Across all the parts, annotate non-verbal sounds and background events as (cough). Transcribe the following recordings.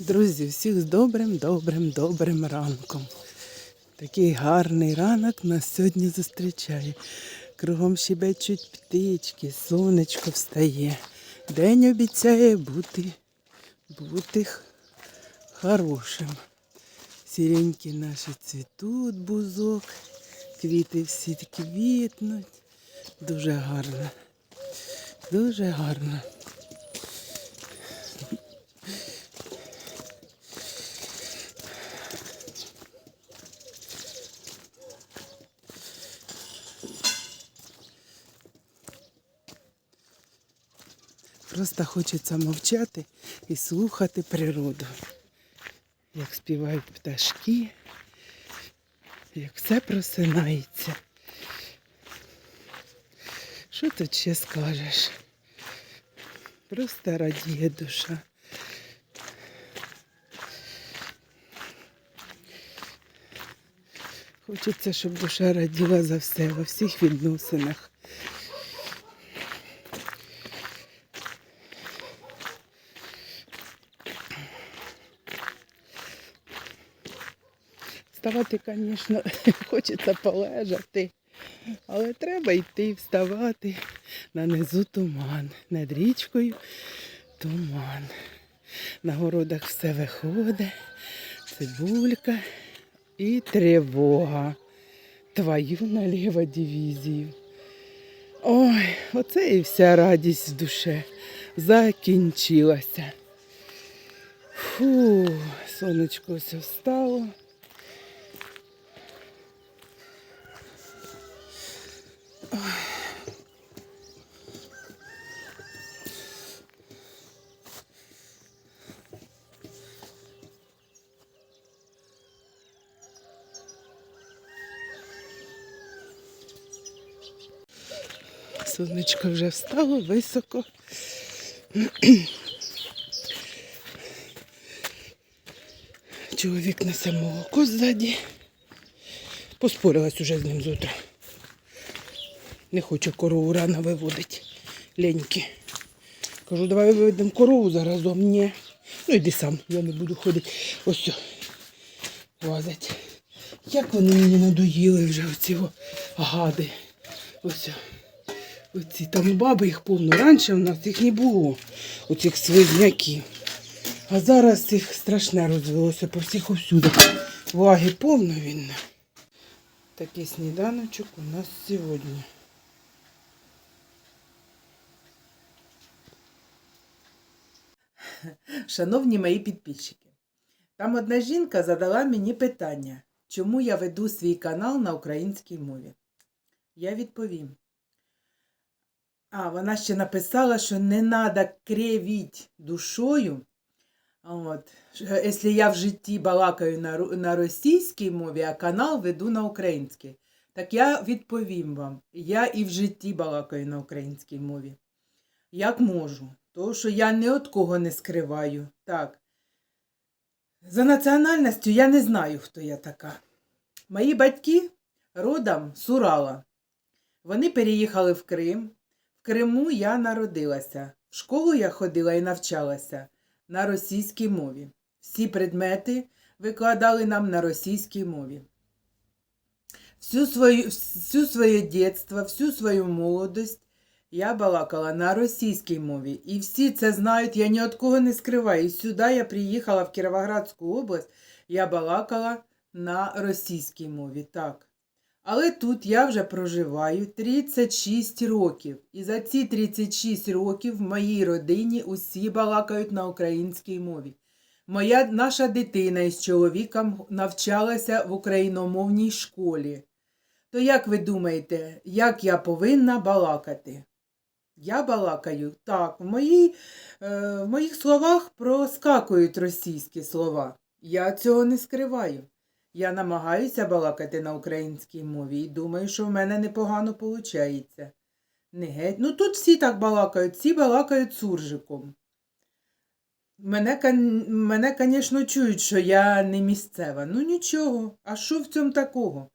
Друзі, всіх з добрим, добрим, добрим ранком. Такий гарний ранок нас сьогодні зустрічає. Кругом щебечуть птички, сонечко встає. День обіцяє бути, бути хорошим. Сіренькі наші цвітуть, бузок, квіти всі квітнуть. Дуже гарно. Дуже гарно. Просто хочеться мовчати і слухати природу. Як співають пташки, як все просинається. Що тут ще скажеш? Просто радіє душа. Хочеться, щоб душа раділа за все во всіх відносинах. Вставати, звісно, (laughs) хочеться полежати, але треба йти, вставати. На низу туман, над річкою туман. На городах все виходить, цибулька і тривога. Твою наліво дивізію. Ой, оце і вся радість в душе закінчилася. Фу, сонечко все встало. Сонечко вже встало високо. Чоловік несе молоко ззаді. Поспорилась уже з ним з. Не хоче корову рано виводити. Леньки. Кажу, давай виведемо корову заразом. Ні. Ну йди сам, я не буду ходити. Ось. о, Лазять. Як вони мені надоїли вже оці гади. Ось. Оці там у баби їх повно. Раніше в нас їх не було, оцих свизняків. А зараз їх страшне розвелося по всіх усюди. Ваги повно він. Такий сніданочок у нас сьогодні. Шановні мої підписчики, там одна жінка задала мені питання, чому я веду свій канал на українській мові. Я відповім. А, вона ще написала, що не треба кривіть душою. От. Якщо я в житті балакаю на, на російській мові, а канал веду на українській. Так я відповім вам, я і в житті балакаю на українській мові. Як можу. Тому що я ні від кого не скриваю. Так. За національністю я не знаю, хто я така. Мої батьки родом з Урала. Вони переїхали в Крим. Криму я народилася. В школу я ходила і навчалася на російській мові. Всі предмети викладали нам на російській мові. Всю свою, всю своє дитинство, всю свою молодость я балакала на російській мові. І всі це знають, я ні від кого не скриваю. І сюди я приїхала в Кіровоградську область, я балакала на російській мові. Так. Але тут я вже проживаю 36 років. І за ці 36 років в моїй родині усі балакають на українській мові. Моя наша дитина із чоловіком навчалася в україномовній школі. То як ви думаєте, як я повинна балакати? Я балакаю так, в, моїй, е, в моїх словах проскакують російські слова. Я цього не скриваю. Я намагаюся балакати на українській мові і думаю, що в мене непогано виходить. Не геть. Ну тут всі так балакають, всі балакають суржиком. Мене, мене, звісно, чують, що я не місцева. Ну нічого, а що в цьому такого?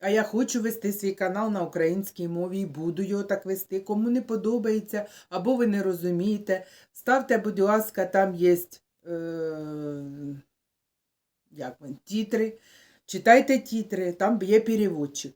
А я хочу вести свій канал на українській мові і буду його так вести. Кому не подобається, або ви не розумієте, ставте, будь ласка, там є е, як тітри. Читайте тітри, там є переводчик.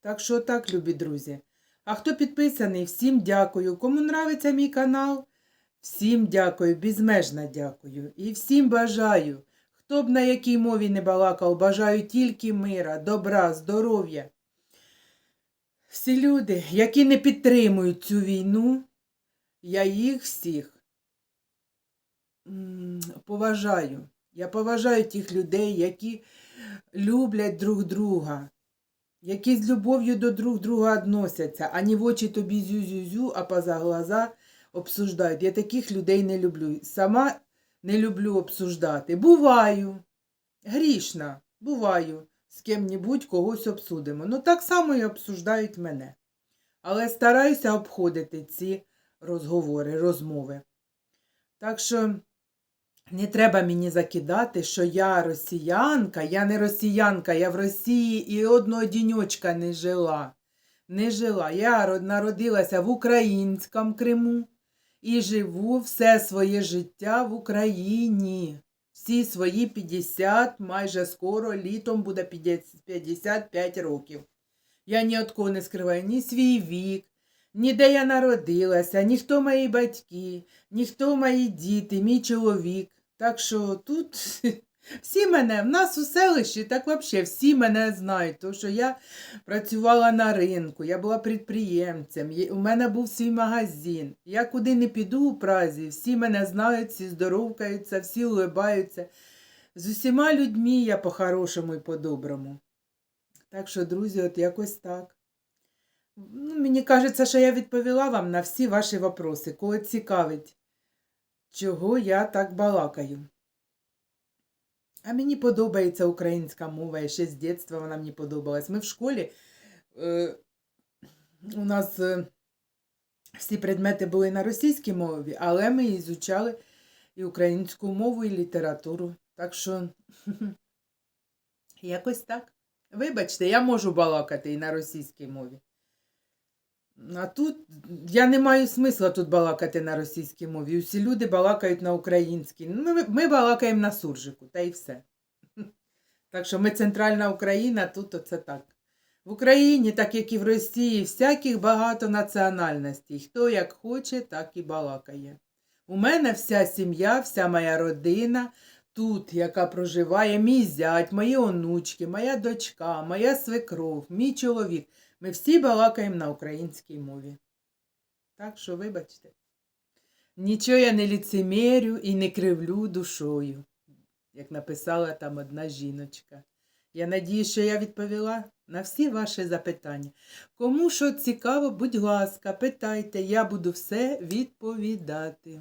Так що так, любі друзі. А хто підписаний, всім дякую. Кому нравиться мій канал, всім дякую, безмежно дякую. І всім бажаю, хто б на якій мові не балакав, бажаю тільки мира, добра, здоров'я. Всі люди, які не підтримують цю війну, я їх всіх поважаю. Я поважаю тих людей, які люблять друг друга, які з любов'ю до друг друга відносяться, а не в очі тобі зю-зю-зю, а поза глаза обсуждають. Я таких людей не люблю. Сама не люблю обсуждати. Буваю, грішна, буваю, з ким-небудь когось обсудимо. Ну так само і обсуждають мене. Але стараюся обходити ці розговори, розмови. Так що не треба мені закидати, що я росіянка, я не росіянка, я в Росії і одного діньочка не жила. Не жила. Я народилася в українському Криму і живу все своє життя в Україні. Всі свої 50, майже скоро літом буде 55 років. Я ні від кого не скриваю ні свій вік, ні де я народилася, ні хто мої батьки, ні хто мої діти, мій чоловік. Так що тут (laughs) всі мене, в нас у селищі, так взагалі всі мене знають, тому що я працювала на ринку, я була підприємцем, у мене був свій магазин. Я куди не піду у Празі, всі мене знають, всі здоровкаються, всі улибаються. З усіма людьми я по-хорошому і по-доброму. Так що, друзі, от якось так. Ну, мені кажеться, що я відповіла вам на всі ваші вопроси. Кого цікавить, чого я так балакаю. А мені подобається українська мова, і ще з дитинства вона мені подобалась. Ми в школі, е, у нас е, всі предмети були на російській мові, але ми ізучали і українську мову, і літературу. Так що (laughs) якось так. Вибачте, я можу балакати і на російській мові. А тут я не маю смисла тут балакати на російській мові. Усі люди балакають на українській. Ну, Ми, ми балакаємо на суржику, та й все. (laughs) Так що ми центральна Україна, тут оце так. В Україні, так як і в Росії, всяких багато національностей. Хто як хоче, так і балакає. У мене вся сім'я, вся моя родина тут, яка проживає, мій зять, мої онучки, моя дочка, моя свекров, мій чоловік. Ми всі балакаємо на українській мові. Так що, вибачте. Нічого я не ліцемірю і не кривлю душою, як написала там одна жіночка. Я надію, що я відповіла на всі ваші запитання. Кому що цікаво, будь ласка, питайте, я буду все відповідати.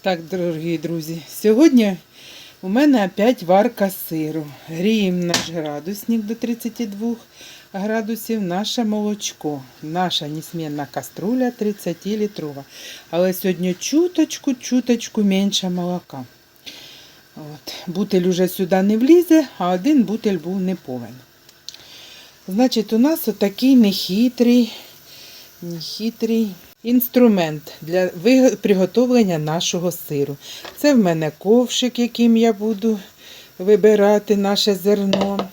Так, дорогі друзі, сьогодні у мене опять варка сиру. Гріємо наш градусник до 32 градусів, наше молочко. Наша несмінна каструля 30-літрова. Але сьогодні чуточку, чуточку менше молока. От. Бутель уже сюди не влізе, а один бутель був не повен. Значить, у нас отакий нехитрий, нехитрий інструмент для приготовлення нашого сиру. Це в мене ковшик, яким я буду вибирати наше зерно.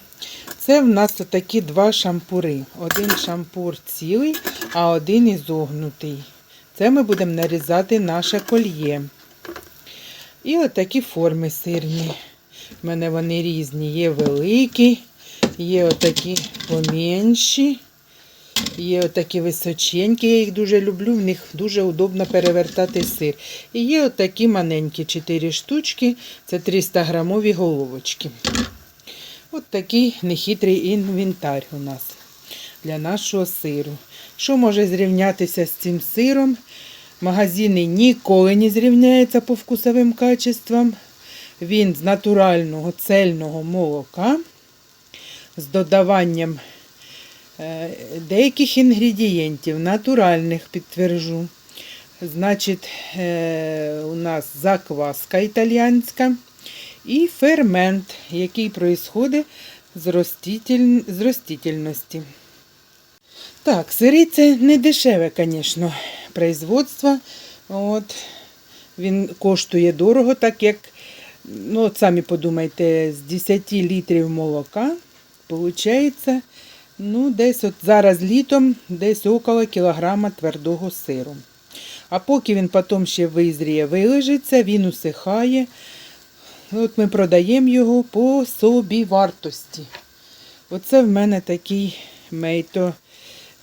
Це в нас отакі два шампури. Один шампур цілий, а один ізогнутий. Це ми будемо нарізати наше кольє. І отакі форми сирні. У мене вони різні. Є великі, є отакі поменші. Є отакі височенькі, я їх дуже люблю, в них дуже удобно перевертати сир. І є отакі маленькі 4 штучки, це 300 грамові головочки. От такий нехитрий інвентар у нас для нашого сиру. Що може зрівнятися з цим сиром? Магазини ніколи не зрівняються по вкусовим качествам. Він з натурального цельного молока з додаванням деяких інгредієнтів, натуральних підтверджу. Значить, е, у нас закваска італіянська і фермент, який происходить з, роститель... з ростительності. Так, сири це не дешеве, звісно, производство. Він коштує дорого, так як, ну, от самі подумайте, з 10 літрів молока виходить, ну, десь от зараз літом десь около кілограма твердого сиру. А поки він потім ще визріє, вилежиться, він усихає. От ми продаємо його по собі вартості. Оце в мене такий мейто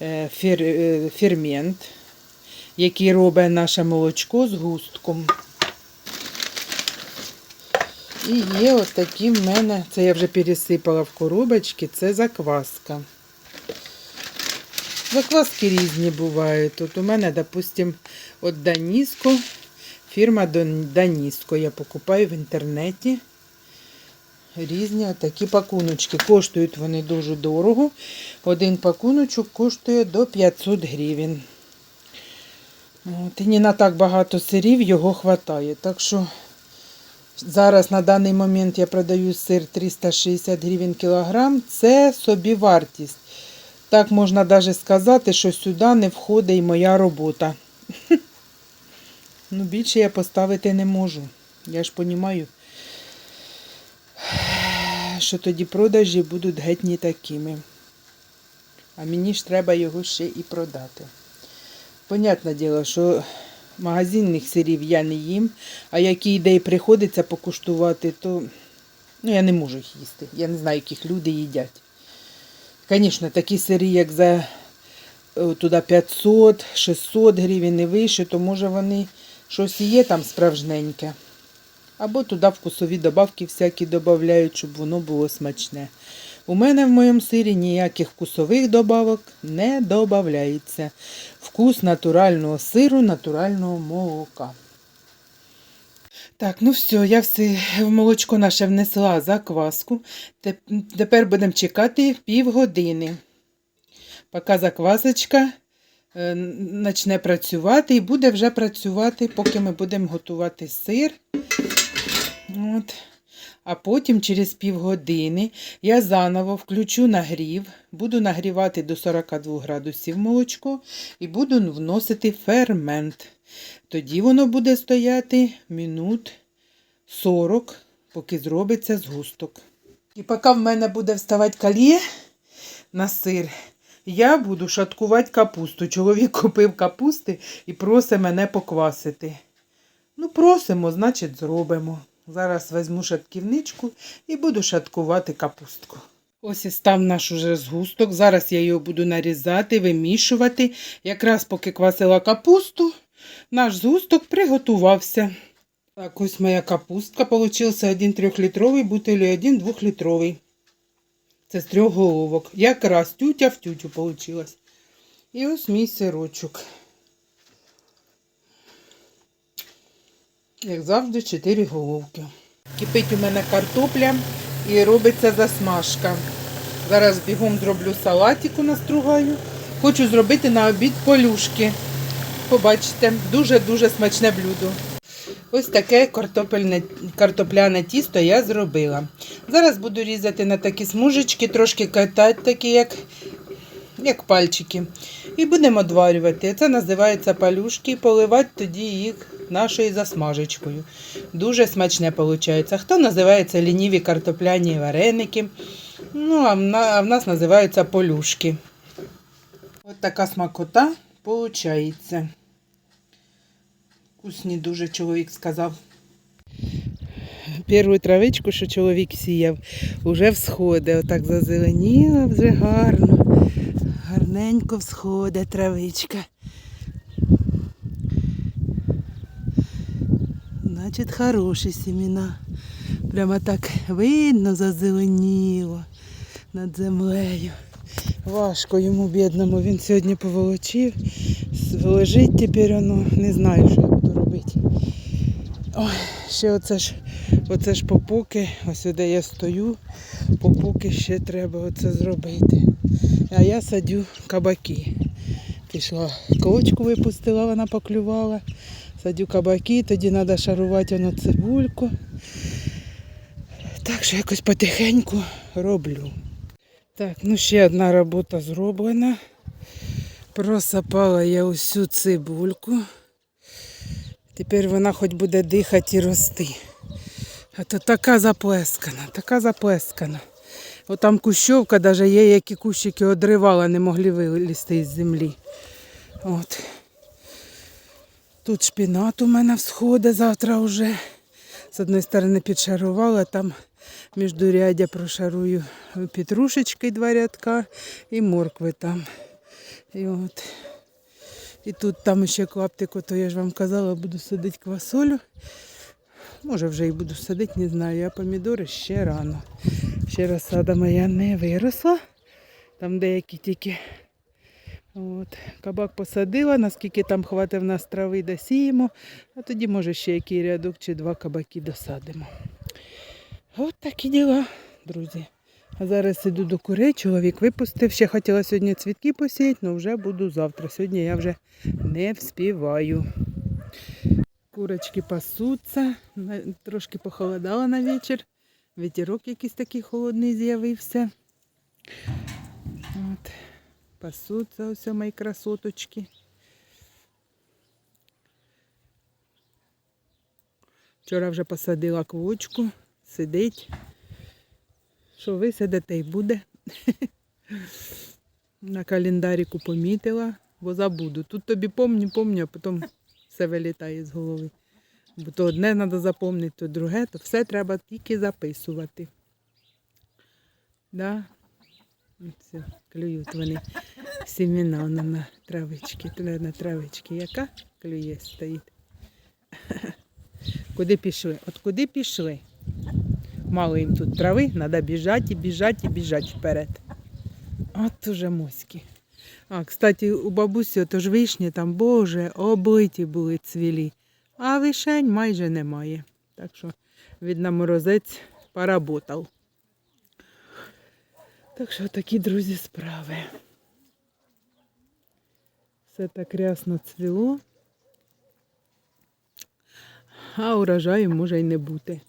е, е, фермент, який робить наше молочко з густком. І є ось такі в мене, це я вже пересипала в коробочки, це закваска. Закваски різні бувають. От у мене, допустим, от Даніско, фірма Даніско. Я покупаю в інтернеті. Різні такі пакуночки. Коштують вони дуже дорого. Один пакуночок коштує до 500 гривень. От, і не на так багато сирів його вистачає. Так що зараз на даний момент я продаю сир 360 гривень кілограм. Це собі вартість. Так можна навіть сказати, що сюди не входить і моя робота. (laughs) Ну, більше я поставити не можу. Я ж розумію, (sighs) що тоді продажі будуть геть не такими. А мені ж треба його ще і продати. Понятне діло, що магазинних сирів я не їм, а які ідеї приходиться покуштувати, то ну, я не можу їх їсти. Я не знаю, яких люди їдять. Звісно, такі сири, як за туди 500, 600 гривень і вище, то може вони щось є там справжненьке. Або туди вкусові добавки всякі додають, щоб воно було смачне. У мене в моєму сирі ніяких вкусових добавок не додається. Вкус натурального сиру, натурального молока. Так, ну все, я все в молочко наше внесла закваску. Тепер будемо чекати півгодини. Поки заквасочка е, почне працювати і буде вже працювати, поки ми будемо готувати сир. От. А потім через півгодини я заново включу нагрів, буду нагрівати до 42 градусів молочко і буду вносити фермент. Тоді воно буде стояти минут 40, поки зробиться згусток. І поки в мене буде вставати каліє на сир, я буду шаткувати капусту. Чоловік купив капусти і просить мене поквасити. Ну, просимо, значить, зробимо. Зараз візьму шатківничку і буду шаткувати капустку. Ось і став наш уже згусток. Зараз я його буду нарізати, вимішувати. Якраз поки квасила капусту, наш згусток приготувався. Так, ось моя капустка. Получився один трьохлітровий бутиль і один двохлітровий. Це з трьох головок. Якраз тютя в тютю получилась. І ось мій сирочок. Як завжди, 4 головки. Кипить у мене картопля і робиться засмажка. Зараз бігом зроблю салатику, настругаю. Хочу зробити на обід полюшки. Побачите, дуже-дуже смачне блюдо. Ось таке картопельне, картопляне тісто я зробила. Зараз буду різати на такі смужечки, трошки катати, такі, як, як пальчики. І будемо одварювати. Це називається палюшки. Поливати тоді їх нашою засмажечкою. Дуже смачне виходить. Хто називається лініві картопляні вареники. Ну, а в, нас називаються полюшки. Ось така смакота виходить. Вкусні дуже чоловік сказав. Першу травичку, що чоловік сіяв, вже всходить. Отак зазеленіла вже гарно. Гарненько всходить травичка. Значить, хороші сіміна. Прямо так видно зазеленіло над землею. Важко йому бідному. Він сьогодні поволочив. Лежить тепер воно. Не знаю, що я буду робити. Ой, ще оце ж, оце ж попоки, ось де я стою, попоки ще треба оце зробити. А я садю кабаки. Пішла, колочку випустила, вона поклювала. Садю кабаки, тоді треба шарувати воно цибульку. Так що якось потихеньку роблю. Так, ну ще одна робота зроблена. Просапала я усю цибульку. Тепер вона хоч буде дихати і рости. А то така заплескана, така заплескана. Отам кущовка, навіть є, які кущики одривала, не могли вилізти із землі. От. Тут шпінат у мене всходить завтра вже. З одної сторони підшарувала, там міждурядя прошарую петрушечки два рядка і моркви там. І от. І тут там ще клаптик, то я ж вам казала, буду садити квасолю. Може вже і буду садити, не знаю. А помідори ще рано. Ще розсада моя не виросла. Там деякі тільки От. Кабак посадила, наскільки там хватить в нас трави, досіємо, а тоді, може, ще який рядок чи два кабаки досадимо. От такі діла, друзі. А зараз іду до курей, чоловік випустив. Ще хотіла сьогодні цвітки посіяти, але вже буду завтра. Сьогодні я вже не вспіваю. Курочки пасуться, трошки похолодало на вечір. Вітерок якийсь такий холодний з'явився. От. Пасуться ось мої красоточки. Вчора вже посадила квочку, сидить. Що висадите і буде. (laughs) На календаріку помітила, бо забуду. Тут тобі помню, помню, а потім все вилітає з голови. Бо то одне треба запомнити, то друге, то все треба тільки записувати. Да? Все, клюють вони сімена вона на травички, на травички. Яка клює стоїть? (laughs) Куди пішли? От куди пішли? Мало їм тут трави, треба біжати, біжати, біжати вперед. От уже моськи. А, кстати, у бабусі отож вишні там, боже, облиті були цвілі, а вишень майже немає. Так що, видно, морозець поработав. Так що такі, друзі, справи. Все так рясно цвіло. А урожаю може й не бути.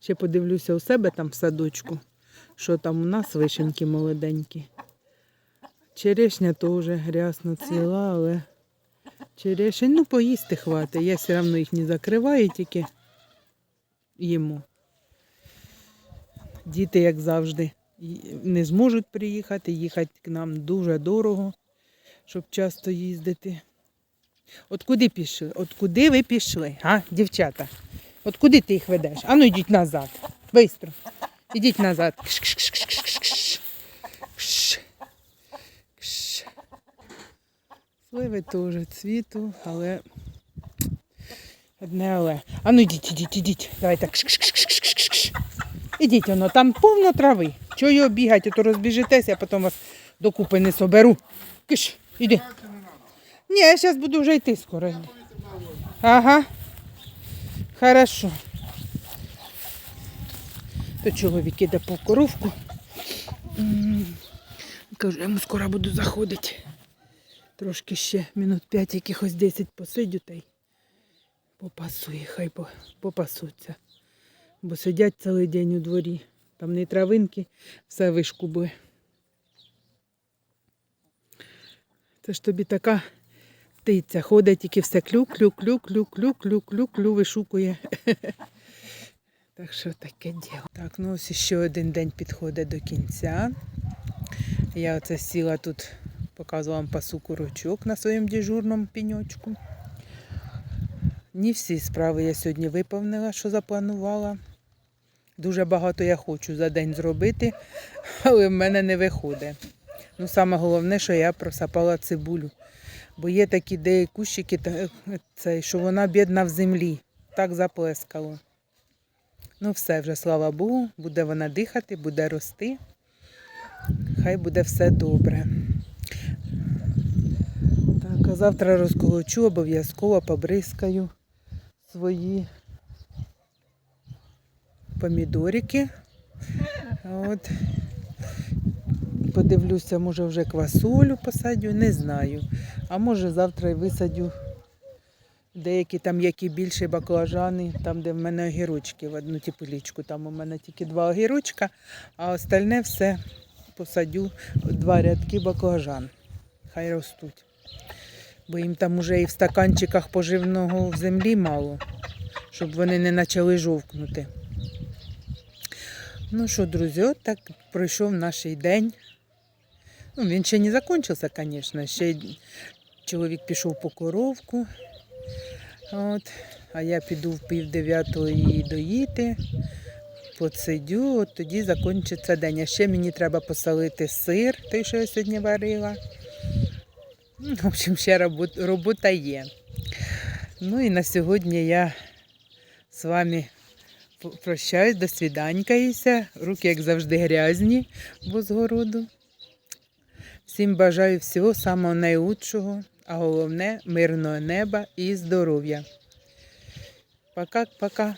Ще подивлюся у себе там в садочку, що там у нас вишеньки молоденькі. Черешня теж рясно цвіла, але черешень, ну, поїсти хватить. Я все одно їх не закриваю, тільки їмо. Діти, як завжди, не зможуть приїхати, їхати к нам дуже дорого, щоб часто їздити. От куди пішли? От куди ви пішли, а, дівчата? От куди ти їх ведеш? Ану йдіть назад. Бистро. Ідіть назад. Кш-кш-кш-кш-кш-кш. Кш. Кш. Сливи теж цвіту, але одне але. Ану йдіть, ідіть, ідіть. Давайте. Ідіть воно, там повно трави. Чого його бігати, то розбіжитеся, а потім вас докупи не соберу. Киш, іди. Ні, я зараз буду вже йти скоро. Ага. Хорошо. То чоловік іде по коровку. Кажу, я йому скоро буду заходити. Трошки ще минут 5, якихось 10 посидю та й попасує, хай попасуться. Бо сидять цілий день у дворі. Там не травинки, все вишкубли. Це ж тобі така птиця ходить, тільки все клю, клю, клю, клю, клю, клю, клю, клю вишукує. (laughs) Так що таке діло. Так, ну ось ще один день підходить до кінця. Я оце сіла тут, показувала вам пасу курочок на своєму дежурному піньочку. Не всі справи я сьогодні виповнила, що запланувала. Дуже багато я хочу за день зробити, але в мене не виходить. Ну, саме головне, що я просапала цибулю. Бо є такі деякі кущики, що вона бідна в землі. Так заплескало. Ну, все вже, слава Богу, буде вона дихати, буде рости. Хай буде все добре. Завтра розколочу, обов'язково побризкаю свої помідорики. От. Подивлюся, може вже квасолю посадю, не знаю. А може завтра й висадю деякі там, які більші баклажани, там, де в мене огірочки в одну тепличку. Там у мене тільки два огірочка, а остальне все посадю два рядки баклажан. Хай ростуть. Бо їм там уже і в стаканчиках поживного в землі мало, щоб вони не почали жовкнути. Ну що, друзі, от так пройшов наш день. Ну, він ще не закінчився, звісно. Ще чоловік пішов по коровку. От. А я піду в пів дев'ятої доїти, посидю, от тоді закінчиться день. А ще мені треба посолити сир, той, що я сьогодні варила. Ну, В общем, ще робота є. Ну і на сьогодні я з вами прощаюсь, до свіданькаюся. Руки, як завжди, грязні, бо з городу. Всім бажаю всього самого найлучшого, а головне мирного неба і здоров'я. Пока-пока.